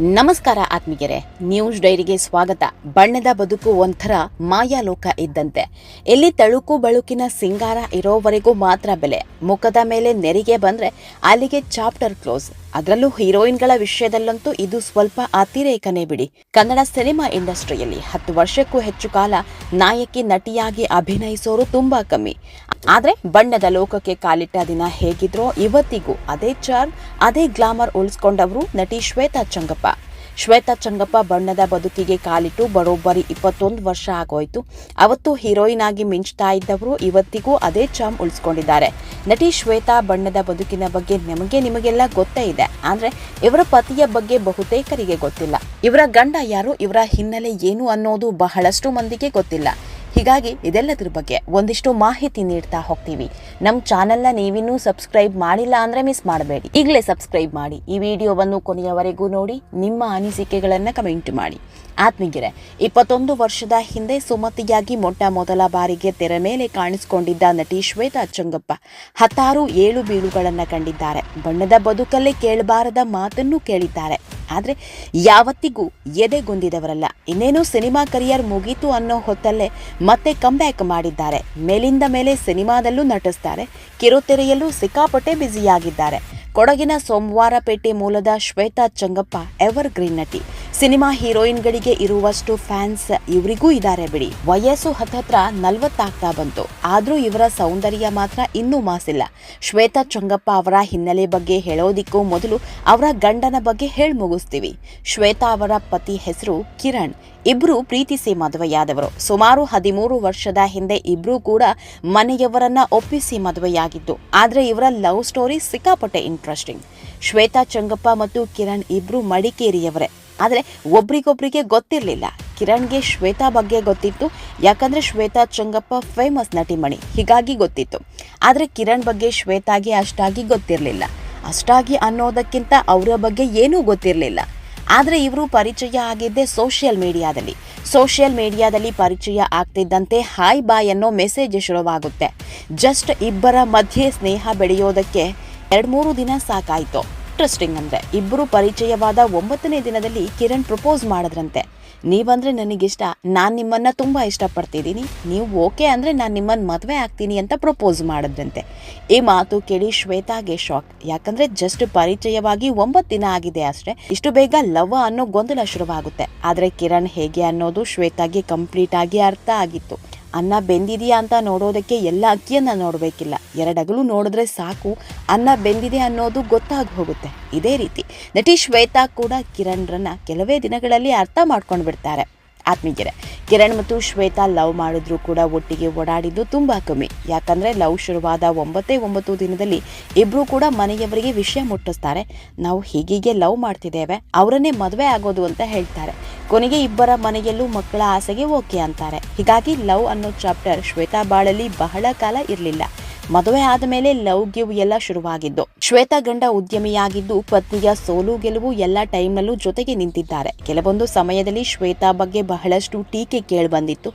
ನಮಸ್ಕಾರ ಆತ್ಮೀಗೆರೆ ನ್ಯೂಸ್ ಡೈರಿಗೆ ಸ್ವಾಗತ. ಬಣ್ಣದ ಬದುಕು ಒಂಥರ ಮಾಯಾಲೋಕ ಇದ್ದಂತೆ. ಎಲ್ಲಿ ತಳುಕು ಬಳುಕಿನ ಸಿಂಗಾರ ಇರೋವರೆಗೂ ಮಾತ್ರ ಬೆಲೆ. ಮುಖದ ಮೇಲೆ ನೆರಿಗೆ ಬಂದ್ರೆ ಅಲ್ಲಿಗೆ ಚಾಪ್ಟರ್ ಕ್ಲೋಸ್. ಅದರಲ್ಲೂ ಹೀರೋಯಿನ್ಗಳ ವಿಷಯದಲ್ಲಂತೂ ಇದು ಸ್ವಲ್ಪ ಅತಿರೇಕನೇ ಬಿಡಿ. ಕನ್ನಡ ಸಿನಿಮಾ ಇಂಡಸ್ಟ್ರಿಯಲ್ಲಿ ಹತ್ತು ವರ್ಷಕ್ಕೂ ಹೆಚ್ಚು ಕಾಲ ನಾಯಕಿ ನಟಿಯಾಗಿ ಅಭಿನಯಿಸೋರು ತುಂಬಾ ಕಮ್ಮಿ. ಆದ್ರೆ ಬಣ್ಣದ ಲೋಕಕ್ಕೆ ಕಾಲಿಟ್ಟ ದಿನ ಹೇಗಿದ್ರೋ ಇವತ್ತಿಗೂ ಅದೇ ಚಾರ್ಮ್, ಅದೇ ಗ್ಲಾಮರ್ ಉಳಿಸ್ಕೊಂಡವರು ನಟಿ ಶ್ವೇತಾ ಚಂಗಪ್ಪ. ಶ್ವೇತಾ ಚಂಗಪ್ಪ ಬಣ್ಣದ ಬದುಕಿಗೆ ಕಾಲಿಟ್ಟು ಬರೋಬ್ಬರಿ ಇಪ್ಪತ್ತೊಂದು ವರ್ಷ ಆಗೋಯ್ತು. ಅವತ್ತು ಹೀರೋಯಿನ್ ಆಗಿ ಮಿಂಚ್ತಾ ಇದ್ದವರು ಇವತ್ತಿಗೂ ಅದೇ ಚಾಮ್ ಉಳಿಸ್ಕೊಂಡಿದ್ದಾರೆ. ನಟಿ ಶ್ವೇತಾ ಬಣ್ಣದ ಬದುಕಿನ ಬಗ್ಗೆ ನಮಗೆ ನಿಮಗೆಲ್ಲ ಗೊತ್ತೇ ಇದೆ. ಆದ್ರೆ ಇವರ ಪತಿಯ ಬಗ್ಗೆ ಬಹುತೇಕರಿಗೆ ಗೊತ್ತಿಲ್ಲ. ಇವರ ಗಂಡ ಯಾರು, ಇವರ ಹಿನ್ನೆಲೆ ಏನು ಅನ್ನೋದು ಬಹಳಷ್ಟು ಮಂದಿಗೆ ಗೊತ್ತಿಲ್ಲ. ಹೀಗಾಗಿ ಇದೆಲ್ಲದ್ರ ಬಗ್ಗೆ ಒಂದಿಷ್ಟು ಮಾಹಿತಿ ನೀಡ್ತಾ ಹೋಗ್ತೀವಿ. ನಮ್ಮ ಚಾನೆಲ್ನ ನೀವಿನ್ನೂ ಸಬ್ಸ್ಕ್ರೈಬ್ ಮಾಡಿಲ್ಲ ಅಂದರೆ ಮಿಸ್ ಮಾಡಬೇಡಿ. ಈಗಲೇ ಸಬ್ಸ್ಕ್ರೈಬ್ ಮಾಡಿ. ಈ ವಿಡಿಯೋವನ್ನು ಕೊನೆಯವರೆಗೂ ನೋಡಿ, ನಿಮ್ಮ ಅನಿಸಿಕೆಗಳನ್ನು ಕಮೆಂಟ್ ಮಾಡಿ. ಆತ್ಮೀಗೆರೆ ಇಪ್ಪತ್ತೊಂದು ವರ್ಷದ ಹಿಂದೆ ಸುಮತಿಯಾಗಿ ಮೊಟ್ಟ ಮೊದಲ ಬಾರಿಗೆ ತೆರೆ ಮೇಲೆ ಕಾಣಿಸಿಕೊಂಡಿದ್ದ ನಟಿ ಶ್ವೇತಾ ಚಂಗಪ್ಪ ಹತ್ತಾರು ಏಳು ಬೀಳುಗಳನ್ನು ಕಂಡಿದ್ದಾರೆ. ಬಣ್ಣದ ಬದುಕಲ್ಲೇ ಕೇಳಬಾರದ ಮಾತನ್ನು ಕೇಳಿದ್ದಾರೆ. ಆದರೆ ಯಾವತ್ತಿಗೂ ಎದೆಗುಂದಿದವರಲ್ಲ. ಇನ್ನೇನು ಸಿನಿಮಾ ಕರಿಯರ್ ಮುಗೀತು ಅನ್ನೋ ಹೊತ್ತಲ್ಲೇ ಮತ್ತೆ ಕಂಬ್ಯಾಕ್ ಮಾಡಿದ್ದಾರೆ. ಮೇಲಿಂದ ಮೇಲೆ ಸಿನಿಮಾದಲ್ಲೂ ನಟಿಸ್ತಾರೆ. ಕಿರುತೆರೆಯಲ್ಲೂ ಸಿಕ್ಕಾಪಟ್ಟೆ ಬ್ಯುಸಿಯಾಗಿದ್ದಾರೆ ಕೊಡಗಿನ ಸೋಮವಾರಪೇಟೆ ಮೂಲದ ಶ್ವೇತಾ ಚಂಗಪ್ಪ ಎವರ್ ಗ್ರೀನ್ ನಟಿ. ಸಿನಿಮಾ ಹೀರೋಯಿನ್ಗಳಿಗೆ ಇರುವಷ್ಟು ಫ್ಯಾನ್ಸ್ ಇವರಿಗೂ ಇದ್ದಾರೆ ಬಿಡಿ. ವಯಸ್ಸು ಹತ್ತತ್ರ ನಲ್ವತ್ತಾಗ್ತಾ ಬಂತು. ಆದರೂ ಇವರ ಸೌಂದರ್ಯ ಮಾತ್ರ ಇನ್ನೂ ಮಾಸಿಲ್ಲ. ಶ್ವೇತಾ ಚಂಗಪ್ಪ ಅವರ ಹಿನ್ನೆಲೆ ಬಗ್ಗೆ ಹೇಳೋದಿಕ್ಕೂ ಮೊದಲು ಅವರ ಗಂಡನ ಬಗ್ಗೆ ಹೇಳಿ ಮುಗಿಸ್ತೀವಿ. ಶ್ವೇತಾ ಅವರ ಪತಿ ಹೆಸರು ಕಿರಣ್. ಇಬ್ರು ಪ್ರೀತಿಸಿ ಮದುವೆಯಾದವರು. ಸುಮಾರು ಹದಿಮೂರು ವರ್ಷದ ಹಿಂದೆ ಇಬ್ರು ಕೂಡ ಮನೆಯವರನ್ನ ಒಪ್ಪಿಸಿ ಮದುವೆಯಾಗಿದ್ದು, ಆದ್ರೆ ಇವರ ಲವ್ ಸ್ಟೋರಿ ಸಿಕ್ಕಾಪಟ್ಟೆ ಇಂಟ್ರೆಸ್ಟಿಂಗ್. ಶ್ವೇತಾ ಚಂಗಪ್ಪ ಮತ್ತು ಕಿರಣ್ ಇಬ್ರು ಮಡಿಕೇರಿಯವರೇ. ಆದರೆ ಒಬ್ರಿಗೊಬ್ರಿಗೆ ಗೊತ್ತಿರಲಿಲ್ಲ. ಕಿರಣ್ಗೆ ಶ್ವೇತಾ ಬಗ್ಗೆ ಗೊತ್ತಿತ್ತು. ಯಾಕಂದರೆ ಶ್ವೇತಾ ಚಂಗಪ್ಪ ಫೇಮಸ್ ನಟಿಮಣಿ. ಹೀಗಾಗಿ ಗೊತ್ತಿತ್ತು. ಆದರೆ ಕಿರಣ್ ಬಗ್ಗೆ ಶ್ವೇತಾಗೆ ಅಷ್ಟಾಗಿ ಗೊತ್ತಿರಲಿಲ್ಲ. ಅಷ್ಟಾಗಿ ಅನ್ನೋದಕ್ಕಿಂತ ಅವರ ಬಗ್ಗೆ ಏನೂ ಗೊತ್ತಿರಲಿಲ್ಲ. ಆದರೆ ಇವರು ಪರಿಚಯ ಆಗಿದ್ದೆ ಸೋಷಿಯಲ್ ಮೀಡಿಯಾದಲ್ಲಿ ಸೋಷಿಯಲ್ ಮೀಡಿಯಾದಲ್ಲಿ ಪರಿಚಯ ಆಗ್ತಿದ್ದಂತೆ ಹಾಯ್ ಬಾಯ್ ಅನ್ನೋ ಮೆಸೇಜ್ ಶುರುವಾಗುತ್ತೆ. ಜಸ್ಟ್ ಇಬ್ಬರ ಮಧ್ಯೆ ಸ್ನೇಹ ಬೆಳೆಯೋದಕ್ಕೆ ಎರಡು ಮೂರು ದಿನ ಸಾಕಾಯಿತು. ಇಂಟ್ರೆಸ್ಟಿಂಗ್ ಅಂದ್ರೆ ಇಬ್ಬರು ಪರಿಚಯವಾದ ಒಂಬತ್ತನೇ ದಿನದಲ್ಲಿ ಕಿರಣ್ ಪ್ರಪೋಸ್ ಮಾಡಿದ್ರಂತೆ. ನೀವಂದ್ರೆ ನನಗಿಷ್ಟ, ನಾನು ನಿಮ್ಮನ್ನ ತುಂಬಾ ಇಷ್ಟಪಡ್ತಿದ್ದೀನಿ. ನೀವು ಓಕೆ ಅಂದ್ರೆ ನಾನು ನಿಮ್ಮನ್ನ ಮದುವೆ ಆಗ್ತೀನಿ ಅಂತ ಪ್ರಪೋಸ್ ಮಾಡಿದ್ರಂತೆ. ಈ ಮಾತು ಕೇಳಿ ಶ್ವೇತಾಗೆ ಶಾಕ್. ಯಾಕಂದ್ರೆ ಜಸ್ಟ್ ಪರಿಚಯವಾಗಿ ಒಂಬತ್ತು ದಿನ ಆಗಿದೆ ಅಷ್ಟೇ. ಇಷ್ಟು ಬೇಗ ಲವ್ ಅನ್ನೋ ಗೊಂದಲ ಶುರುವಾಗುತ್ತೆ. ಆದ್ರೆ ಕಿರಣ್ ಹೇಗೆ ಅನ್ನೋದು ಶ್ವೇತಾಗೆ ಕಂಪ್ಲೀಟ್ ಆಗಿ ಅರ್ಥ ಆಗಿತ್ತು. ಅನ್ನ ಬೆಂದಿದೆಯಾ ಅಂತ ನೋಡೋದಕ್ಕೆ ಎಲ್ಲ ಅಕ್ಕಿಯನ್ನ ನೋಡಬೇಕಿಲ್ಲ. ಎರಡಗಲು ನೋಡಿದ್ರೆ ಸಾಕು, ಅನ್ನ ಬೆಂದಿದೆ ಅನ್ನೋದು ಗೊತ್ತಾಗಿ ಹೋಗುತ್ತೆ. ಇದೇ ರೀತಿ ನಟಿ ಶ್ವೇತಾ ಕೂಡ ಕಿರಣ್ರನ್ನ ಕೆಲವೇ ದಿನಗಳಲ್ಲಿ ಅರ್ಥ ಮಾಡ್ಕೊಂಡು ಬಿಡ್ತಾರೆ ಆತ್ಮೀಯರೇ, ಕಿರಣ್ ಮತ್ತು ಶ್ವೇತಾ ಲವ್ ಮಾಡಿದ್ರು ಕೂಡ ಒಟ್ಟಿಗೆ ಓಡಾಡಿದ್ದು ತುಂಬಾ ಕಮ್ಮಿ. ಯಾಕಂದ್ರೆ ಲವ್ ಶುರುವಾದ ಒಂಬತ್ತೇ ಒಂಬತ್ತು ದಿನದಲ್ಲಿ ಇಬ್ರು ಕೂಡ ಮನೆಯವರಿಗೆ ವಿಷಯ ಮುಟ್ಟಿಸ್ತಾರೆ. ನಾವು ಹೀಗೀಗೆ ಲವ್ ಮಾಡ್ತಿದ್ದೇವೆ, ಅವರನ್ನೇ ಮದುವೆ ಆಗೋದು ಅಂತ ಹೇಳ್ತಾರೆ. ಕೊನೆಗೆ ಇಬ್ಬರ ಮನೆಯಲ್ಲೂ ಮಕ್ಕಳ ಆಸೆಗೆ ಓಕೆ ಅಂತಾರೆ. ಹೀಗಾಗಿ ಲವ್ ಅನ್ನೋ ಚಾಪ್ಟರ್ ಶ್ವೇತಾ ಬಾಳಲ್ಲಿ ಬಹಳ ಕಾಲ ಇರಲಿಲ್ಲ. ಮದುವೆ ಆದ ಮೇಲೆ ಲವ್ ಗಿವ್ ಎಲ್ಲ ಶುರುವಾಗಿದ್ದು. ಶ್ವೇತಾ ಗಂಡ ಉದ್ಯಮಿಯಾಗಿದ್ದು ಪತ್ನಿಯ ಸೋಲು ಗೆಲುವು ಎಲ್ಲ ಟೈಮ್ನಲ್ಲೂ ಜೊತೆಗೆ ನಿಂತಿದ್ದಾರೆ. ಕೆಲವೊಂದು ಸಮಯದಲ್ಲಿ ಶ್ವೇತಾ ಬಗ್ಗೆ ಬಹಳಷ್ಟು ಟೀಕೆ ಕೇಳಿ ಬಂದಿತ್ತು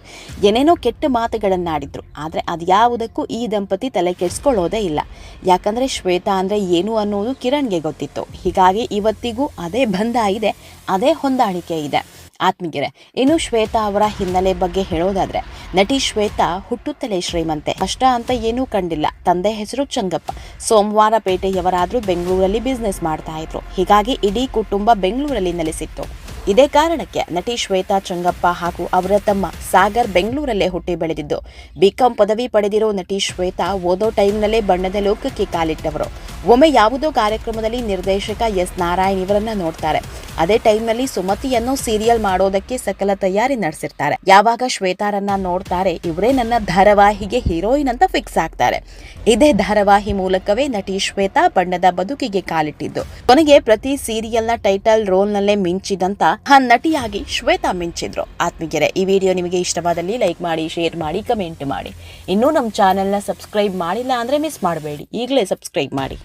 ಏನೇನೋ ಕೆಟ್ಟ ಮಾತುಗಳನ್ನಾಡಿದ್ರು. ಆದ್ರೆ ಅದ್ಯಾವುದಕ್ಕೂ ಈ ದಂಪತಿ ತಲೆ ಕೆಡಿಸ್ಕೊಳ್ಳೋದೇ ಇಲ್ಲ. ಯಾಕಂದ್ರೆ ಶ್ವೇತಾ ಅಂದ್ರೆ ಏನು ಅನ್ನೋದು ಕಿರಣ್ಗೆ ಗೊತ್ತಿತ್ತು. ಹೀಗಾಗಿ ಇವತ್ತಿಗೂ ಅದೇ ಬಂಧ ಇದೆ, ಅದೇ ಹೊಂದಾಣಿಕೆ ಇದೆ. ಆತ್ಮೀಗೆರೆ ಇನ್ನು ಶ್ವೇತಾ ಅವರ ಹಿನ್ನೆಲೆ ಬಗ್ಗೆ ಹೇಳೋದಾದ್ರೆ, ನಟಿ ಶ್ವೇತಾ ಹುಟ್ಟುತ್ತಲೇ ಶ್ರೀಮಂತೆ. ಕಷ್ಟ ಅಂತ ಏನೂ ಕಂಡಿಲ್ಲ. ತಂದೆ ಹೆಸರು ಚಂಗಪ್ಪ. ಸೋಮವಾರ ಪೇಟೆಯವರಾದ್ರೂ ಬೆಂಗಳೂರಲ್ಲಿ ಬಿಸ್ನೆಸ್ ಮಾಡ್ತಾ ಇದ್ರು. ಹೀಗಾಗಿ ಇಡೀ ಕುಟುಂಬ ಬೆಂಗಳೂರಲ್ಲಿ ನೆಲೆಸಿತ್ತು. ಇದೇ ಕಾರಣಕ್ಕೆ ನಟಿ ಶ್ವೇತಾ, ಚಂಗಪ್ಪ ಹಾಗೂ ಅವರ ತಮ್ಮ ಸಾಗರ್ ಬೆಂಗಳೂರಲ್ಲೇ ಹುಟ್ಟಿ ಬೆಳೆದಿದ್ದು. ಬಿಕಾಂ ಪದವಿ ಪಡೆದಿರೋ ನಟಿ ಶ್ವೇತಾ ಓದೋ ಟೈಮ್ನಲ್ಲೇ ಬಣ್ಣದ ಲೋಕಕ್ಕೆ ಕಾಲಿಟ್ಟವರು. ಒಮ್ಮೆ ಯಾವುದೋ ಕಾರ್ಯಕ್ರಮದಲ್ಲಿ ನಿರ್ದೇಶಕ ಎಸ್ ನಾರಾಯಣ್ ಇವರನ್ನ ನೋಡ್ತಾರೆ. ಅದೇ ಟೈಮ್ನಲ್ಲಿ ಸುಮತಿಯನ್ನು ಸೀರಿಯಲ್ ಮಾಡೋದಕ್ಕೆ ಸಕಲ ತಯಾರಿ ನಡೆಸಿರ್ತಾರೆ. ಯಾವಾಗ ಶ್ವೇತಾರನ್ನ ನೋಡ್ತಾರೆ, ಇವರೇ ನನ್ನ ಧಾರಾವಾಹಿಗೆ ಹೀರೋಯಿನ್ ಅಂತ ಫಿಕ್ಸ್ ಆಗ್ತಾರೆ. ಇದೇ ಧಾರಾವಾಹಿ ಮೂಲಕವೇ ನಟಿ ಶ್ವೇತಾ ಬಣ್ಣದ ಬದುಕಿಗೆ ಕಾಲಿಟ್ಟಿದ್ದು. ಕೊನೆಗೆ ಪ್ರತಿ ಸೀರಿಯಲ್ನ ಟೈಟಲ್ ರೋಲ್ನಲ್ಲೇ ಮಿಂಚಿದಂತ ಆ ನಟಿಯಾಗಿ ಶ್ವೇತಾ ಮಿಂಚಿದ್ರು. ಆತ್ಮೀಗೆರೆ ಈ ವಿಡಿಯೋ ನಿಮಗೆ ಇಷ್ಟವಾದಲ್ಲಿ ಲೈಕ್ ಮಾಡಿ, ಶೇರ್ ಮಾಡಿ, ಕಮೆಂಟ್ ಮಾಡಿ. ಇನ್ನೂ ನಮ್ಮ ಚಾನೆಲ್ನ ಸಬ್ಸ್ಕ್ರೈಬ್ ಮಾಡಿಲ್ಲ ಅಂದ್ರೆ ಮಿಸ್ ಮಾಡಬೇಡಿ. ಈಗಲೇ ಸಬ್ಸ್ಕ್ರೈಬ್ ಮಾಡಿ.